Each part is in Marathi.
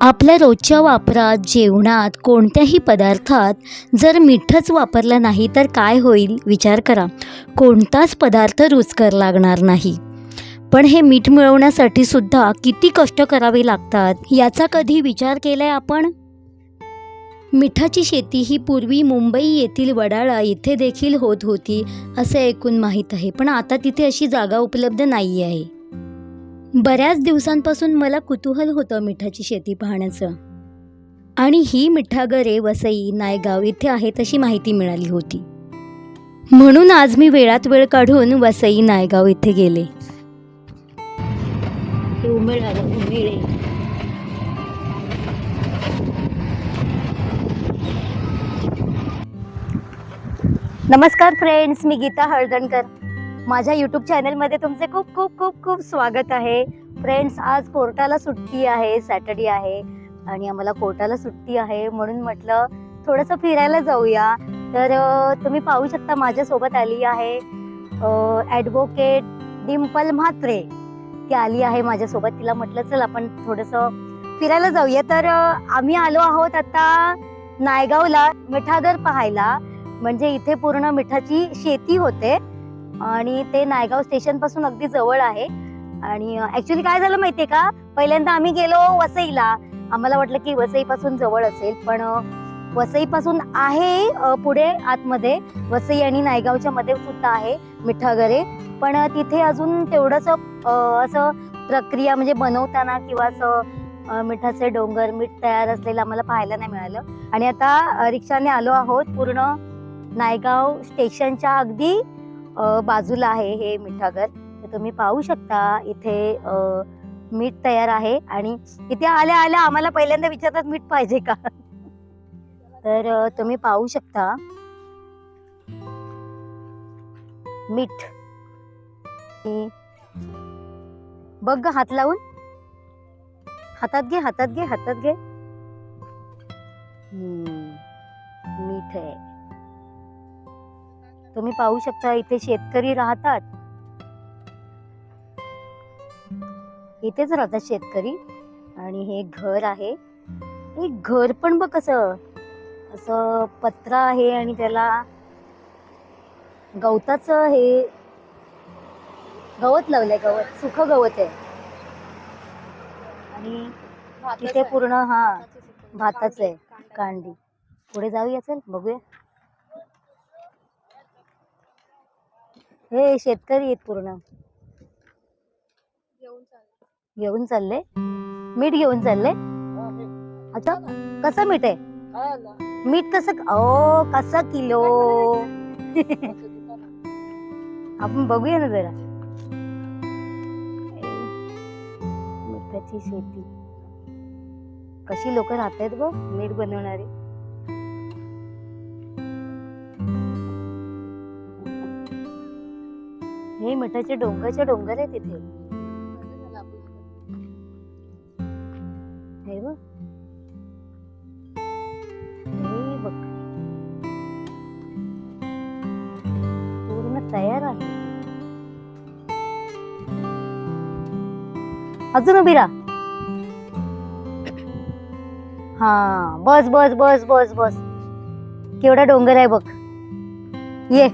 आपल्या रोजच्या वापरात जेवणात कोणत्याही पदार्थात जर मीठच वापरलं नाही तर काय होईल? विचार करा. कोणताच पदार्थ रुचकर लागणार नाही. पण हे मीठ मिळवण्यासाठी सुद्धा किती कष्ट करावे लागतात याचा कधी विचार केलाय आपण? मिठाची शेती ही पूर्वी मुंबई येथील वडाळा येथे देखील होत होती असे ऐकून माहीत आहे. पण आता तिथे अशी जागा उपलब्ध नाही आहे बऱ्याच दिवसांपासून मला कुतूहल होतं मिठाची शेती पाहण्याचं. आणि ही मिठागरे वसई नायगाव इथे आहेत अशी माहिती मिळाली होती. म्हणून आज मी वेळात वेळ काढून वसई नायगाव इथे गेले. हे उमेळ आलं उमेळे. नमस्कार फ्रेंड्स मी गीता हळदणकर. माझ्या यूट्यूब चॅनलमध्ये तुमचे खूप खूप खूप खूप स्वागत आहे. फ्रेंड्स आज कोर्टाला सुट्टी आहे सॅटर्डे आहे. आणि आम्हाला कोर्टाला सुट्टी आहे म्हणून म्हटलं थोडंसं फिरायला जाऊया. तर तुम्ही पाहू शकता माझ्यासोबत आली आहे ॲडव्होकेट डिम्पल म्हात्रे. ती आली आहे माझ्यासोबत. तिला म्हटलं चल आपण थोडंसं फिरायला जाऊया. तर आम्ही आलो आहोत आता नायगावला मिठागर पाहायला. म्हणजे इथे पूर्ण मिठाची शेती होते. आणि ते नायगाव स्टेशनपासून अगदी जवळ आहे. आणि ऍक्च्युली काय झालं माहितीये का? पहिल्यांदा आम्ही गेलो वसईला. आम्हाला वाटलं की वसई पासून जवळ असेल पण वसई पासून आहे पुढे आतमध्ये. वसई आणि नायगावच्या मध्ये सुद्धा आहे मिठागरे पण तिथे अजून तेवढंच असं प्रक्रिया म्हणजे बनवताना किंवा असं मिठाचे डोंगर मीठ तयार असलेलं आम्हाला पाहायला नाही मिळालं. आणि आता रिक्षाने आलो आहोत पूर्ण नायगाव स्टेशनच्या अगदी बाजूला आहे हे मिठागर. तर तुम्ही पाहू शकता इथे मीठ तयार आहे आणि इथे आल्या आल्या आम्हाला पहिल्यांदा विचारतात मीठ पाहिजे का? तर तुम्ही पाहू शकता. मीठ. बघ हात लावून. हातात घे हातात घे हातात घे. मीठ आहे. तुम्ही पाहू शकता इथे शेतकरी राहतात. इथेच राहतात शेतकरी. आणि हे घर आहे. हे घर पण बघ कसं असं पत्र आहे आणि त्याला गवताचं हे गवत लावलंय गवत सुख गवत आहे. आणि तिथे पूर्ण हा भाताचं आहे. कांडी पुढे जाऊया चल बघूया. हे शेतकरी आहेत पूर्ण. घेऊन चालले. मीठ घेऊन चालले? अच्छा कसं मीठ आहे? मीठ कसं ओ कसं किलो? आपण बघूया ना जरा. मिठाची शेती. कशी लोक राहतात ग मीठ बनवणारे? हे मठाचे डोंगरचे डोंगर आहे तिथे हे बघ. पूर्ण तयार आहे. अजून उभी राहा. हा बस बस बस बस बस. केवढा डोंगर आहे बघ. ये.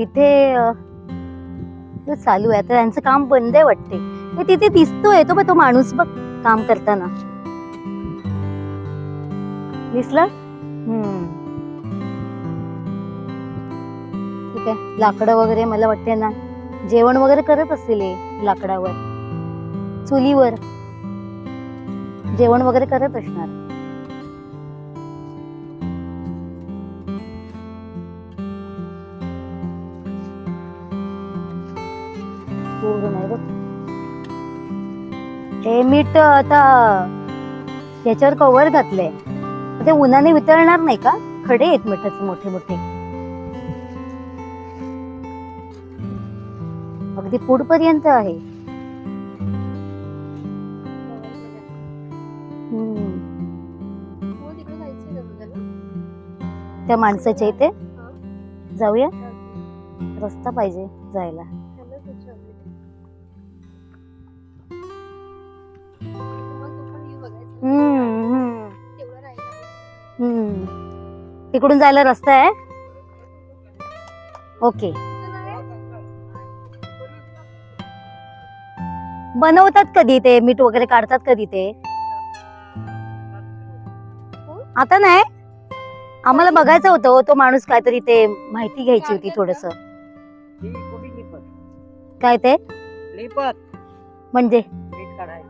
तिथे चालू आहे. तर त्यांचं काम बंद आहे वाटते. तिथे दिसतोय. तो बघ तो माणूस बघ काम करताना. दिसला? हम्म. ठीक आहे. लाकडं वगैरे मला वाटते ना जेवण वगैरे करत असतील हे लाकडावर. चुलीवर. जेवण वगैरे करत असणार. मीठ आता याच्यावर कव्हर घातलंय. ते उन्हाने वितळणार नाही का? खडे आहेत मिठाचे मोठे मोठे. अगदी पुढपर्यंत आहे. त्या माणसाच्या इथे? जाऊया. रस्ता पाहिजे जायला. तिकडून जायला रस्ता आहे. ओके. बनवतात कधी ते? मीठ वगैरे काढतात कधी ते? आता नाही. आम्हाला बघायचं होतं. हो, तो माणूस काहीतरी ते माहिती घ्यायची होती थोडस. काय ते? लिपत म्हणजे? मीठ काढायचं.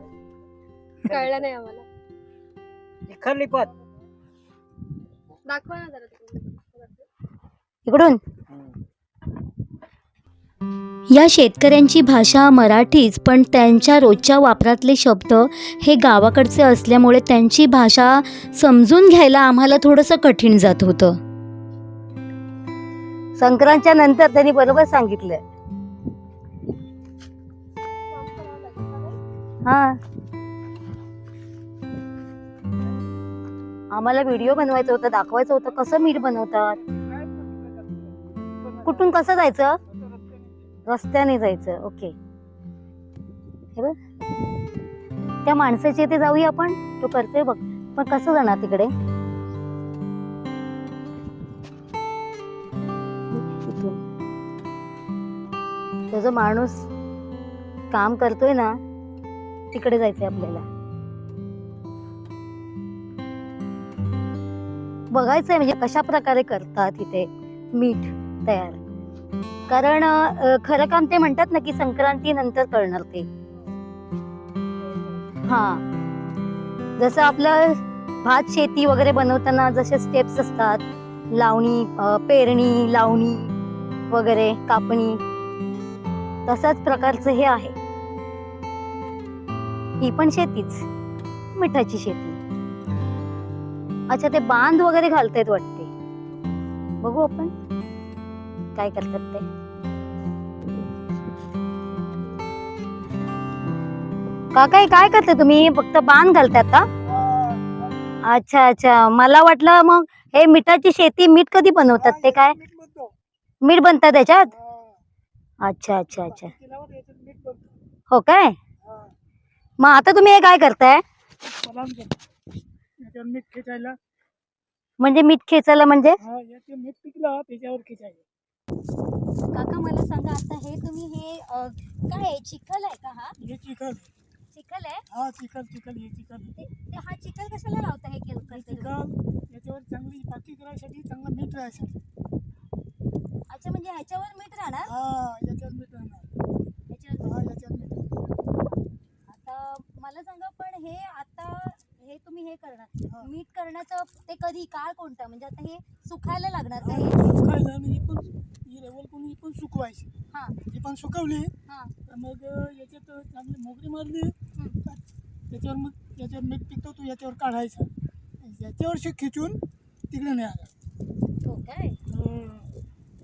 कळलं नाही आम्हाला. लिखर लिपत. दाखवा ना जरा तिकडून. इकडून या शेतकऱ्यांची भाषा मराठीच पण त्यांच्या रोजच्या वापरातले शब्द हे गावाकडचे असल्यामुळे त्यांची भाषा समजून घ्यायला आम्हाला थोडंसं कठीण जात होतं संक्रांतच्या नंतर त्यांनी बरोबर सांगितलं? हा आम्हाला व्हिडिओ बनवायचं होतं दाखवायचं होतं कसं मीठ बनवतात? कुठून कसं जायचं? रस्त्याने जायचं ओके. हे बघ. त्या माणसाच्या इथे जाऊया आपण? तो करतोय बघ. पण कसं जाणार तिकडे? तो जो माणूस काम करतोय ना तिकडे जायचंय आपल्याला. बघायचंय म्हणजे कशा प्रकारे करतात इथे मीठ तयार. कारण खरं काम ते म्हणतात ना की संक्रांती नंतर करणार ते. हा. जसं आपलं भात शेती वगैरे बनवताना जसे स्टेप्स असतात. लावणी पेरणी लावणी वगैरे कापणी. तसाच प्रकारचं हे आहे. ही पण शेतीच. मिठाची शेती. अच्छा ते बांध वगैरे घालतायत वाटते. बघू आपण. काय करतात ते. काका काय करते तुम्ही? फक्त बांध घालतात का अच्छा अच्छा. मला वाटलं मग हे मिठाची शेती मीठ कधी बनवतात ते काय? मीठ बनतात त्याच्यात? अच्छा अच्छा अच्छा. हो काय? मग आता तुम्ही हे काय करताय? मीठ खेचायला. म्हणजे मीठ खेचायला म्हणजे? हा याचे मीठ पिकलं त्याच्यावर खेचायचं. काका मला सांगा आता हे तुम्ही हे अ, काय आहे? चिखल आहे का हा? हे चिखल. चिखल आहे? हा चिखल चिखल हे चिखल. ते ते हा चिखल कशाला लावता हे केलं हे? चिखल याच्यावर चांगली पाकी करायसाठी चांगला मीठ राहायसाठी. अच्छा म्हणजे ह्याच्यावर मीठ राहणार? हा याच्यावर मीठ राहणार. ह्याच्यावर हा याच्यावर मीठ राहणार. आता मला सांगा पण हे आता हे तुम्ही हे. करणार. मीठ करण्याचं ते कधी काळ कोणता? म्हणजे आता हे सुखायला लागणार का हा, ही पण ही रेवल पण ही पण सुकवायची. हा. ही पण सुकवली. हा. तर मग याच्यात चांगली मोगरी मारली. त्याच्यावर मग याच्यावर मीठ पिकतो तो याच्यावर काढायचा. याच्यावर शे खिचून तिकडे नाही आला हो काय?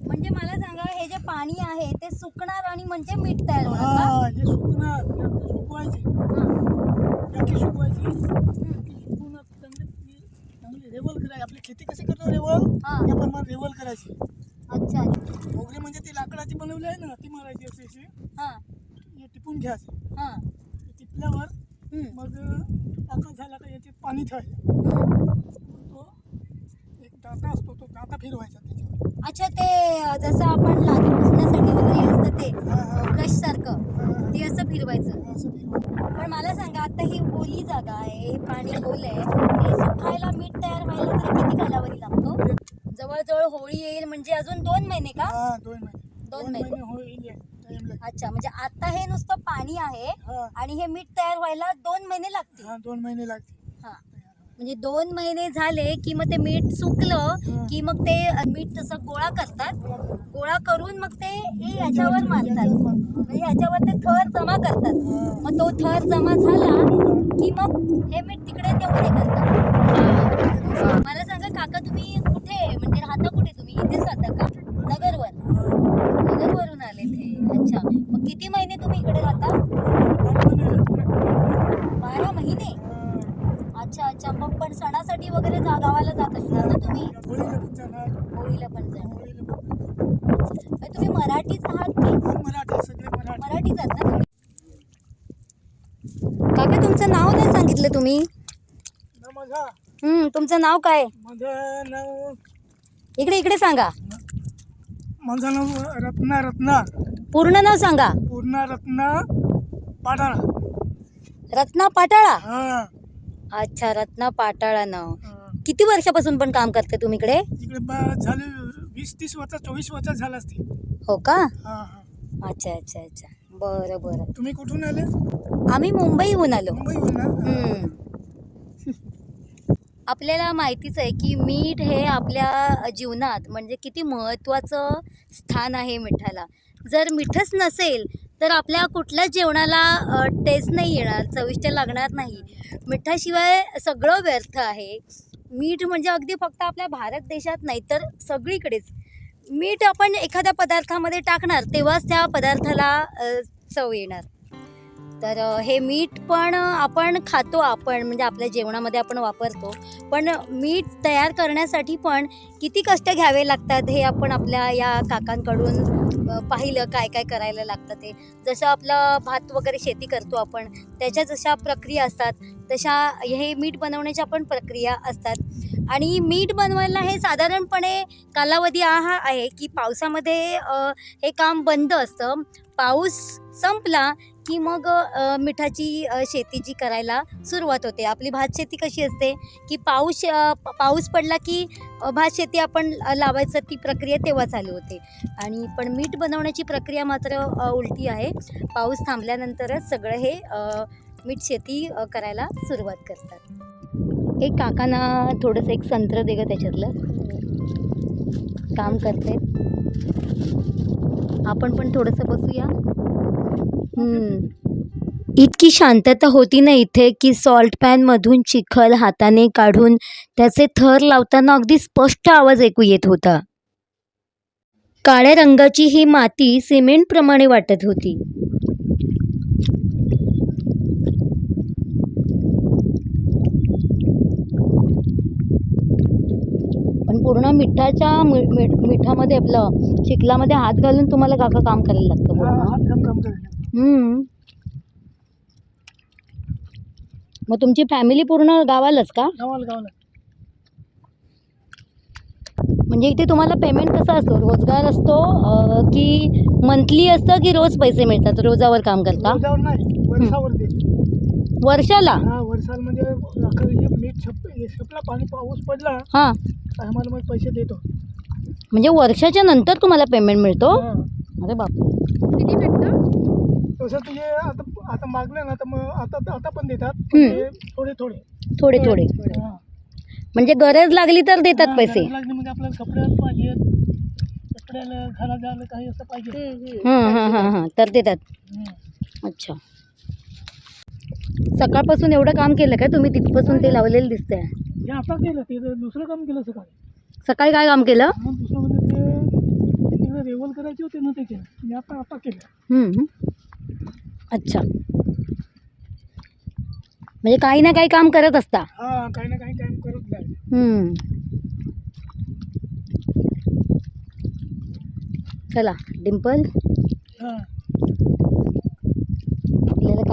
म्हणजे मला सांगा हे जे पाणी आहे ते सुकणार आणि म्हणजे मीठ तयार होणार? हा हे सुकणार. सुकवायचे. चांगली रेवल करायची. आपली खेती कशी करतो रेवल हा. रेवल करायची. अच्छा मोगरी म्हणजे ती लाकडाची बनवली आहे ना ती मारायची अशी अशी. हा. हे टिपून घ्यायचं हा. ते टिपल्यावर हम्म. मग टाका झाला का याच्यात पाणी ठेवायचं हम्म. तो एक दाता असतो तो दाता फिरवायचा त्याच्यावर. अच्छा ते अ, जसं आपण लादी पुसण्यासाठी वगैरे ते ब्रश सारखं ते असं फिरवायचं. पण मला सांगा आता ही ओली जागा आहे पाणी ओल आहे हे सुखायला मीठ तयार व्हायला तरी किती कालावधी लागतो? जवळजवळ होळी येईल म्हणजे अजून दोन महिने का? हा दोन महिने. अच्छा म्हणजे आता हे नुसतं पाणी आहे आणि हे मीठ तयार व्हायला दोन महिने लागतील. दोन महिने लागतील. हा. म्हणजे दोन महिने झाले की मग ते मीठ सुकलं की मग ते मीठ तसं गोळा करतात. गोळा करून मग ते हे याच्यावर मारतात म्हणजे ह्याच्यावर ते थर जमा करतात. मग तो थर जमा झाला की मग हे मीठ तिकडे तेवढे हे करतात. मला सांगा काका तुम्ही कुठे म्हणजे राहता कुठे तुम्ही? इथेच राहता का? नगरवर? नगरवरून आले ते. अच्छा. मग किती महिने तुम्ही इकडे राहता बारा महिने अच्छा अच्छा मग पण सणासाठी वगैरे जा गावाला जात असणार ना तुम्ही होळीला पण जाणार होळीला पण जाणार होळीला पण मग तुम्ही मराठीच आहात की जाणार. मराठी सगळे मराठी मराठीच आहात ना तुम्ही काका तुमचं नाव नाही सांगितलं तुम्ही हम्म तुमचं नाव काय? माझं नाव इकडे इकडे सांगा. माझं नाव रत्ना रत्ना. पूर्ण नाव सांगा. पूर्णा रत्ना पाडाळा रत्ना पाटाळा? हा. अच्छा रत्ना पाटाळा नाव. हा. किती वर्षापासून पण काम करते तुम्ही इकडे? इकडे बा- झाले वीस तीस वर्ष चोवीस वर्ष झालं असते हो का? हा हा. अच्छा अच्छा अच्छा. बरं बरं. तुम्ही कुठून आले? आम्ही मुंबईहून आलो. मुंबईहून ना? हम्म. आपल्याला माहितीच आहे की मीठ हे आपल्या जीवनात म्हणजे किती महत्त्वाचं स्थान आहे मिठाला. जर मिठच नसेल तर आपल्या कुठल्याच जेवणाला टेस्ट नाही येणार चविष्ट लागणार नाही. मिठाशिवाय सगळं व्यर्थ आहे. मीठ म्हणजे अगदी फक्त आपल्या भारत देशात नाही तर सगळीकडेच. मीठ आपण एखाद्या पदार्थामध्ये टाकणार तेव्हाच त्या पदार्थाला चव येणार. तर हे मीठ पण आपण खातो आपण म्हणजे आपल्या जेवणामध्ये आपण वापरतो. पण मीठ तयार करण्यासाठी पण किती कष्ट घ्यावे लागतात हे आपण आपल्या या काकांकडून पाहिलं काय काय करायला लागतं ते. जसं आपलं भात वगैरे शेती करतो आपण त्याच्या जशा प्रक्रिया असतात तशा हे मीठ बनवण्याच्या पण प्रक्रिया असतात. आणि मीठ बनवायला हे साधारणपणे कालावधी हा आहे की पावसामध्ये हे काम बंद असतं. पाऊस संपला की मग मिठाची शेती जी करायला सुरुवात होते. आपली भात शेती कशी असते की पाऊस पाऊस पडला की भात शेती आपण लावायचं ती प्रक्रिया तेव्हा चालू होते. आणि पण मीठ बनवण्याची प्रक्रिया मात्र उलटी आहे. पाऊस थांबल्यानंतरच सगळं हे मीठ शेती करायला सुरुवात करतात. एक काकांना थोडंसं एक संत्र दे गं त्याच्यातलं. काम करते आपण पण थोडंसं बसूया. हम्म. इतकी शांतता होती ना इथे की सॉल्ट पॅनमधून चिखल हाताने काढून त्याचे थर लावताना अगदी स्पष्ट आवाज ऐकू येत होता. काळ्या रंगाची ही माती सिमेंटप्रमाणे वाटत होती. पूर्ण मिठाच्या मि- मि- मिठामध्ये आपलं चिखलामध्ये हात घालून तुम्हाला काका काम करायला लागतं पूर्ण. मग तुमची फॅमिली पूर्ण गावालाच का? गावाला गावाला. म्हणजे इथे तुम्हाला पेमेंट कसा असतो? रोजगार असतो की मंथली असतं की रोज पैसे मिळतात? रोजावर काम करता? वर्षाला? हा वर्षाला म्हणजे अखेर हे मीठ छप छपला पाणी पाऊस पडला हां. आम्हाला मग पैसे देतो. म्हणजे वर्षाच्या नंतर तुम्हाला पेमेंट मिळतो? हा. अरे बापरे किती भेटतं? तसं तुझे आता आता मागलं ना तर मग आता आता पण देतात हम्म. ते थोडे थोडे. थोडे थोडे. हा. म्हणजे गरज लागली तर देतात पैसे. गरज लागली म्हणजे आपल्याला कपड्याला पाहिजे कपड्याला जायला काही असं पाहिजे. हां हां हां हां तर देतात. हम्म. अच्छा. सकाळपासून एवढं काम केलं का तुम्ही तिथपासून ते लावलेलं दिसतंय. हे आता केलं ते दुसरं काम केलं सकाळी. सकाळी काय काम केलं? मग दुसरं म्हणजे ते तिकडे रेवल करायचे होते ना ते केलं. आता आता केलं. हम्म. अच्छा. म्हणजे काही ना काही काम करत असता. हा काही ना काही काम करत हम्म. चला डिम्पल हा.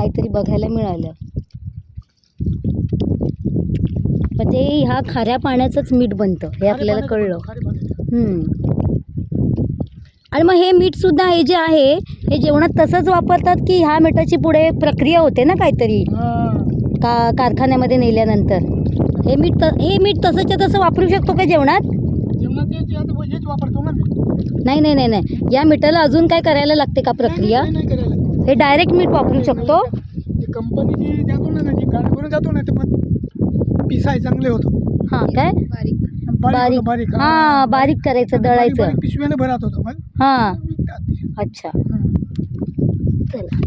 काहीतरी बघायला मिळालं. म्हणजे ह्या खाऱ्या पाण्याचंच मीठ बनतं हे आपल्याला कळलं. आणि मग हे मीठ सुद्धा हे जे आहे हे जेवणात तसंच वापरतात की ह्या मिठाची पुढे प्रक्रिया होते ना काहीतरी? का कारखान्यामध्ये नेल्यानंतर. हे मीठ त हे मीठ तसंच्या तसं वापरू शकतो का जेवणात? ते ते नाही नाही नाही नाही. या मिठाला अजून काय करायला लागते का प्रक्रिया? हे डायरेक्ट मीठ वापरू शकतो. ते कंपनी जी जातो ना जी जातो ना ते पण पिसाय चांगले होतो. हां काय? बारीक. बारीक बारीक होतं, बारीक. हां बारीक करायचं दळायचं. पिशव्याने भरत होतो मग हां. अच्छा. चला.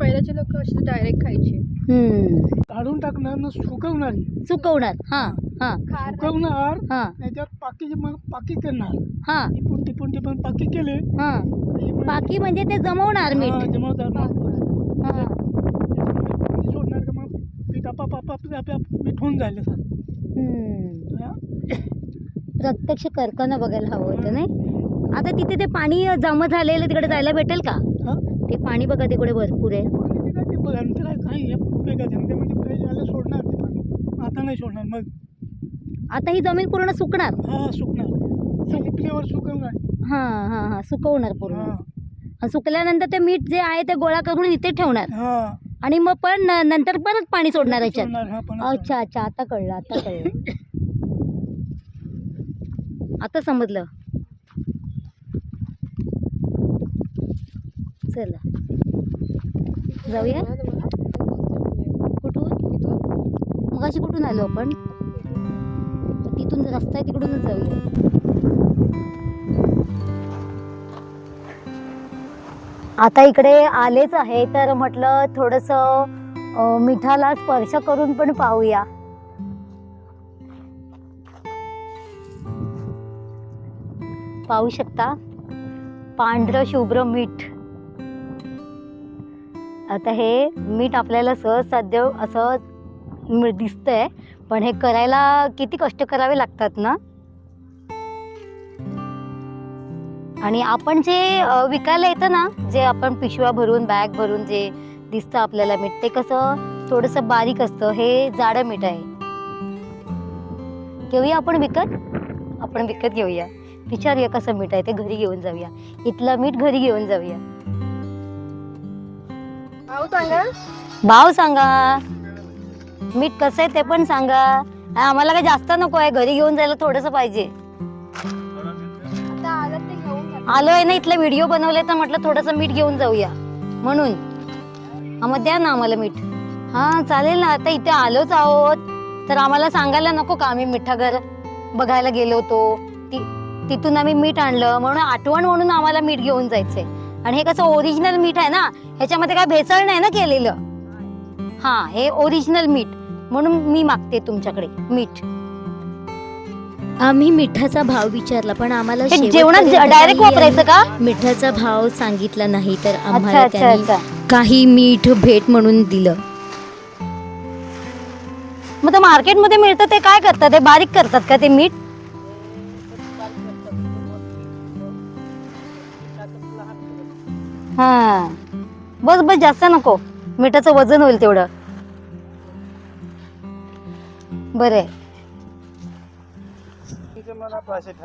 पहिल्याचे लोक असे डायरेक्ट खायचे. हम्म. काढून टाकणार न सुकवणार. सुकवणार हां. हां. खार सुकवणार हां. त्याच्यात पाकी मग पाकी करणार. हां. टिपून टिपून टिपून पाकी केले. हां. की मग- बाकी म्हणजे ते जमवणार हा, मीठ. जमवतात मग हां. त्याच्यामुळे सोडणार का मग पीठ आपाप आपाप आपाप मीठ होऊन जायला सर हम्म. प्रत्यक्ष करताना बघायला हवं होतं नाही? आता तिथे ते पाणी जमा झालेलं तिकडे जायला भेटेल का? ते पाणी बघा तिकडे भरपूर आहे. ते काय ते बघा नंतर काय ते म्हणजे काही झालं सोडणार ते पाणी. आता नाही सोडणार मग. आता ही जमीन पूर्ण सुकणार? हा सुकणार. सुकवणार. हां हां हां सुकवणार पूर्ण. हा. आणि सुकल्यानंतर ते मीठ जे आहे ते गोळा करून इथे ठेवणार. हा. आणि मग पण न- नंतर परत पाणी सोडणार याच्यात? सोडणार, हा, पण अच्छा अच्छा आता कळलं आता कळलं. आता समजलं. चला. जाऊया. कुठून? मग अशी कुठून आलो आपण? तिथून रस्ता आहे तिकडूनच जाऊया. आता इकडे आलेच आहे तर म्हटलं थोडंसं मिठाला स्पर्श करून पण पाहूया. पाहू शकता? पांढरं शुभ्र मीठ. आता हे मीठ आपल्याला सहज साध्य असं दिसतंय. पण हे करायला किती कष्ट करावे लागतात ना? आणि आपण जे विकायला येतं ना जे आपण पिशव्या भरून बॅग भरून जे दिसतं आपल्याला मीठ ते कसं थोडंसं बारीक असतं हे जाडं मीठ आहे. घेऊया आपण विकत? आपण विकत घेऊया. विचारूया कसं मीठ आहे ते घरी घेऊन जाऊया. इथलं मीठ घरी घेऊन जाऊया. भाऊ सांगा. भाव सांगा. मीठ कसं आहे ते पण सांगा. आम्हाला काय जास्त नको आहे. घरी घेऊन जायला थोडंसं पाहिजे. आलं आलोय ना इथले व्हिडिओ बनवले तर म्हटलं थोडंसं मीठ घेऊन जाऊया. म्हणून. हा मग द्या ना आम्हाला मीठ. हा चालेल ना. आता इथे आलोच आहोत. तर आम्हाला सांगायला नको का आम्ही मिठागर बघायला गेलो होतो? ति तिथून आम्ही मीठ आणलं. म्हणून आठवण म्हणून आम्हाला मीठ घेऊन जायचंय. आणि हे कसं ओरिजिनल मीठ आहे ना? ह्याच्यामध्ये काय भेसळ नाही ना केलेलं? हा हे ओरिजिनल मीठ. म्हणून मी मागते तुमच्याकडे मीठ. आम्ही मिठाचा भाव विचारला पण आम्हाला हे शेवटपर्यंत जेवणात डायरेक्ट वापरायचं का? मिठाचा भाव सांगितला नाही तर आम्हाला अच्छा त्यांनी अच्छा. काही मीठ भेट म्हणून दिलं. मग ते मार्केटमध्ये मिळतं ते काय करतात? ते बारीक करतात का ते मीठ? हा. बस बस जास्त नको. मिठाचं वजन होईल तेवढं. बरे.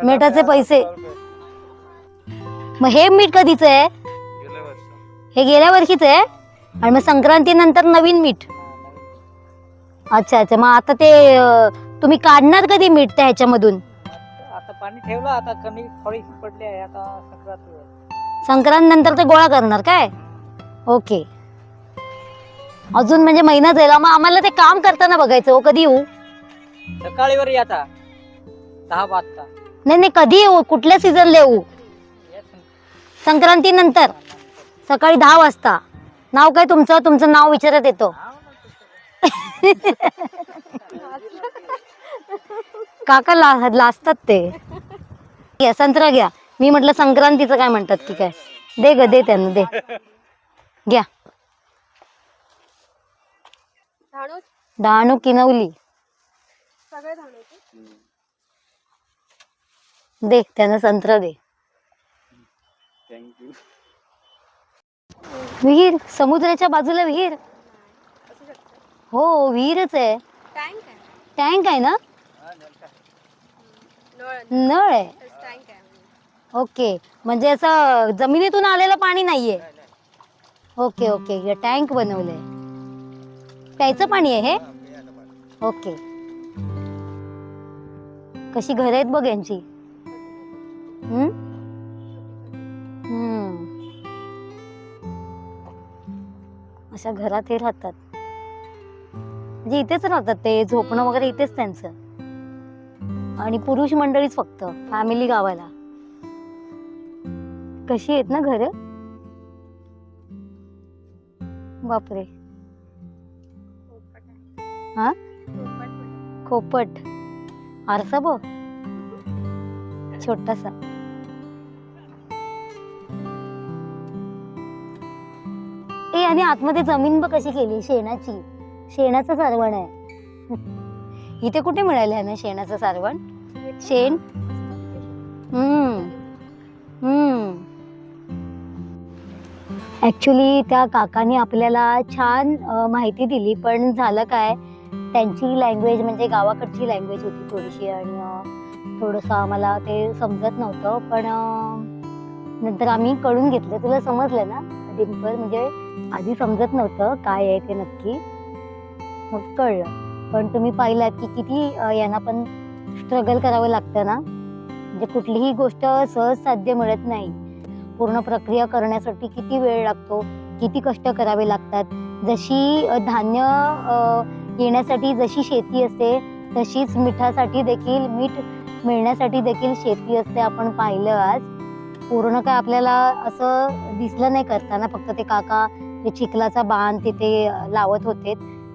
मिठाचे पैसे. मग हे मीठ कधीच आहे? हे गेल्या वर्षीच आहे? आणि मग संक्रांती नंतर नवीन मीठ? अच्छा अच्छा. मग आता ते तुम्ही काढणार कधी मीठ त्या ह्याच्यामधून? आता पाणी ठेवलं आता कमी थोडी पडली आहे. आता संक्रांत संक्रांत नंतर ते गोळा करणार काय? ओके. अजून म्हणजे महिना जाईल मग आम्हाला ते काम करताना बघायचं हो कधी येऊ? सकाळी वर आता. दहा वाजता. नाही नाही कधी येऊ? कुठल्या सीझनला येऊ? संक्रांती नंतर. सकाळी दहा वाजता. नाव काय तुमचं? तुमचं नाव विचारत येतो. काका ला लाजतात ते. घ्या संत्रा घ्या. मी म्हटलं संक्रांतीचं काय म्हणतात की काय? दे ग दे त्यांना दे. घ्या. डहाणू किनवली. सगळे धाणूचे दे त्यांना संत्रा दे. विहीर समुद्राच्या बाजूला विहीर. हो विहीरच आहे. टँक आहे. टँक आहे ना? नळ नळ. आहे. टँक आहे ओके म्हणजे असं जमिनीतून आलेलं पाणी नाहीये. Okay okay. टँक बनवलंय. प्यायचं पाणी आहे हे? ओके. कशी घर आहेत बघ यांची. हम्म? हम्म. अशा घरात हे राहतात. म्हणजे इथेच राहतात ते झोपणं वगैरे इथेच त्यांचं. आणि पुरुष मंडळीच फक्त फॅमिली गावाला. कशी आहेत ना घर? बापरे. हा? खोपट. आरसा बघ छोटासा. ए आणि आतमध्ये जमीन बघ कशी केली शेणाची. शेणाचं सारवण आहे. इथे कुठे मिळालं आहे ना शेणाचं सारवण? शेण? हम्म. हम्म. ॲक्च्युली त्या काकाने आपल्याला छान माहिती दिली पण झालं काय? त्यांची लँग्वेज म्हणजे गावाकडची लँग्वेज होती थोडीशी आणि थोडंसं आम्हाला ते समजत नव्हतं. पण नंतर आम्ही कळून घेतलं. तुला समजलं ना? डिम्पल म्हणजे आधी समजत नव्हतं काय आहे ते नक्की. मग कळलं. पण तुम्ही पाहिलात की किती यांना पण स्ट्रगल करावं लागतं ना? म्हणजे कुठलीही गोष्ट सहज साध्य मिळत नाही. पूर्ण प्रक्रिया करण्यासाठी किती वेळ लागतो? किती कष्ट करावे लागतात? जशी धान्य येण्यासाठी जशी शेती असते तशीच मिठासाठी देखील मीठ मिळण्यासाठी देखील शेती असते आपण पाहिलं आज. पूर्ण काय आपल्याला असं दिसलं नाही करताना फक्त ते काका ते चिखलाचा बांध तिथे लावत होते.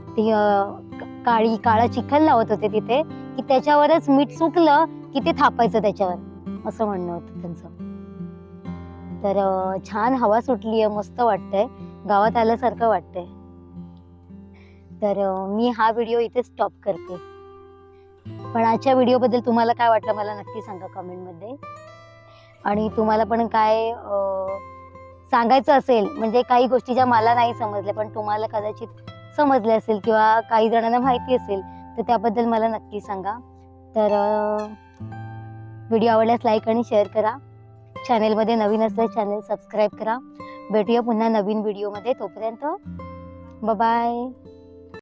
ते काळी काळा चिखल लावत होते तिथे की त्याच्यावरच मीठ सुकलं की ते थापायचं त्याच्यावर. असं म्हणणं होतं त्यांचं. तर छान हवा सुटली आहे मस्त वाटतंय. गावात आल्यासारखं वाटतंय. तर मी हा व्हिडिओ इथे स्टॉप करते. पण आजच्या व्हिडिओबद्दल तुम्हाला काय वाटलं मला नक्की सांगा कमेंटमध्ये. आणि तुम्हाला पण काय सांगायचं असेल म्हणजे काही गोष्टी ज्या मला नाही समजल्या पण तुम्हाला कदाचित समजले असेल किंवा काही जणांना माहिती असेल तर त्याबद्दल मला नक्की सांगा. तर व्हिडिओ आवडल्यास लाईक आणि शेअर करा. चॅनेलमध्ये नवीन असल्यास चॅनेल सबस्क्राईब करा. भेटूया पुन्हा नवीन व्हिडिओमध्ये. तोपर्यंत बाय.